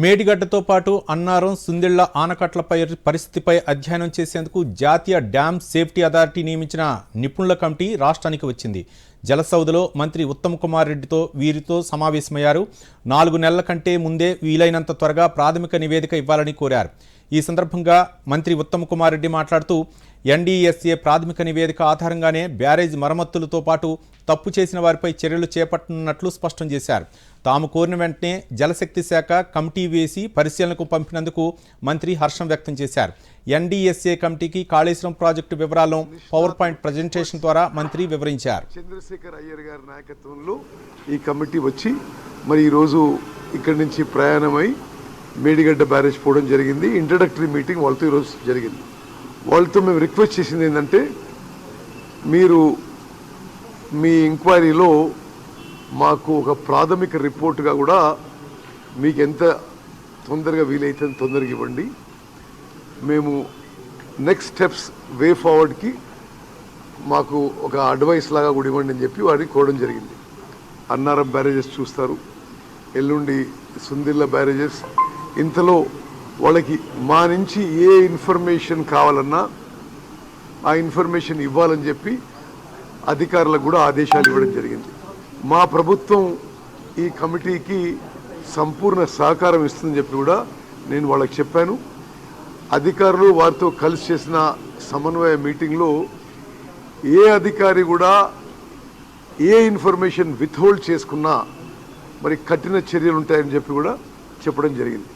మేడిగడ్డతో పాటు అన్నారం సుందిళ్ళ ఆనకట్లపై పరిస్థితిపై అధ్యయనం చేసేందుకు జాతీయ డ్యామ్ సేఫ్టీ అథారిటీ నియమించిన నిపుణుల కమిటీ రాష్ట్రానికి వచ్చింది. జలసౌదలో మంత్రి ఉత్తమ్ కుమార్ రెడ్డితో వీరితో సమావేశమయ్యారు. నాలుగు నెలల కంటే ముందే వీలైనంత త్వరగా ప్రాథమిక నివేదిక ఇవ్వాలని కోరారు. ఈ సందర్భంగా మంత్రి ఉత్తమ్ కుమార్ రెడ్డి మాట్లాడుతూ ఎన్డీఎస్ఏ ప్రాథమిక నివేదిక ఆధారంగానే బ్యారేజ్ మరమ్మతులతో పాటు తప్పు చేసిన వారిపై చర్యలు చేపట్టనున్నట్లు స్పష్టం చేశారు. తాము కోరిన వెంటనే జలశక్తి శాఖ కమిటీ వేసి పరిశీలనకు పంపినందుకు మంత్రి హర్షం వ్యక్తం చేశారు. ఎన్డీఎస్ఏ కమిటీకి కాళేశ్వరం ప్రాజెక్టు వివరాలను పవర్ పాయింట్ ప్రజెంటేషన్ ద్వారా మంత్రి వివరించారు. చంద్రశేఖర్ అయ్యర్ గారి నాయకత్వంలో ఈ కమిటీ వచ్చి మరి ఈరోజు ఇక్కడి నుంచి ప్రయాణమై మేడిగడ్డ బ్యారేజ్ పోవడం జరిగింది. ఇంట్రడక్టరీ మీటింగ్ వాళ్ళతో ఈరోజు జరిగింది. వాళ్ళతో మేము రిక్వెస్ట్ చేసింది ఏంటంటే మీరు మీ ఎంక్వైరీలో మాకు ఒక ప్రాథమిక రిపోర్ట్గా కూడా మీకు ఎంత తొందరగా వీలైతే తొందరగా ఇవ్వండి. మేము నెక్స్ట్ స్టెప్స్ వే ఫార్వర్డ్కి మాకు ఒక అడ్వైస్ లాగా కూడా ఇవ్వండి అని చెప్పి వాడిని కోవడం జరిగింది. అన్నారం బ్యారేజెస్ చూస్తారు. ఎల్లుండి సుందిల్ల బ్యారేజెస్ ఇంతలో వాళ్ళకి మా నుంచి ఏ ఇన్ఫర్మేషన్ కావాలన్నా ఆ ఇన్ఫర్మేషన్ ఇవ్వాలని చెప్పి అధికారులకు కూడా ఆదేశాలు ఇవ్వడం జరిగింది. మా ప్రభుత్వం ఈ కమిటీకి సంపూర్ణ సహకారం ఇస్తుందని చెప్పి కూడా నేను వాళ్ళకి చెప్పాను. అధికారులు వారితో కలిసి చేసిన సమన్వయ మీటింగ్లో ఏ అధికారి కూడా ఏ ఇన్ఫర్మేషన్ విత్హోల్డ్ చేసుకున్నా మరి కఠిన చర్యలు ఉంటాయని చెప్పి కూడా చెప్పడం జరిగింది.